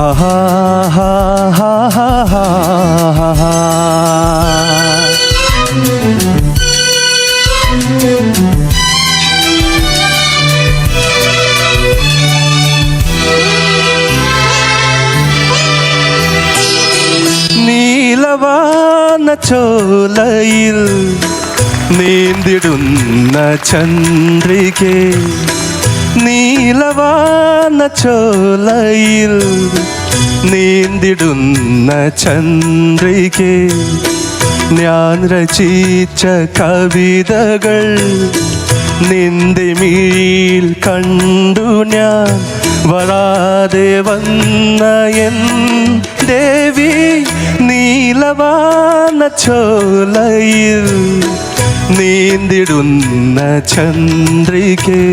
ആഹാ ഹാ ഹാ ഹാ ഹാ ഹാ. നീലവാന ചോലയിൽ നീന്തിടുന്ന ചന്ദ്രികെ നീലവാന ചോലയിൽ നീന്തിടുന്ന ചന്ദ്രികെ ഞാൻ രചിച്ച കവിതകൾ നിന്റെ മിഴിയിൽ കണ്ടു ഞാൻ. വളാതെ വന്ന എൻ ദേവി നീലവാന ചോലയിൽ നീന്തിടുന്ന ചന്ദ്രികേ.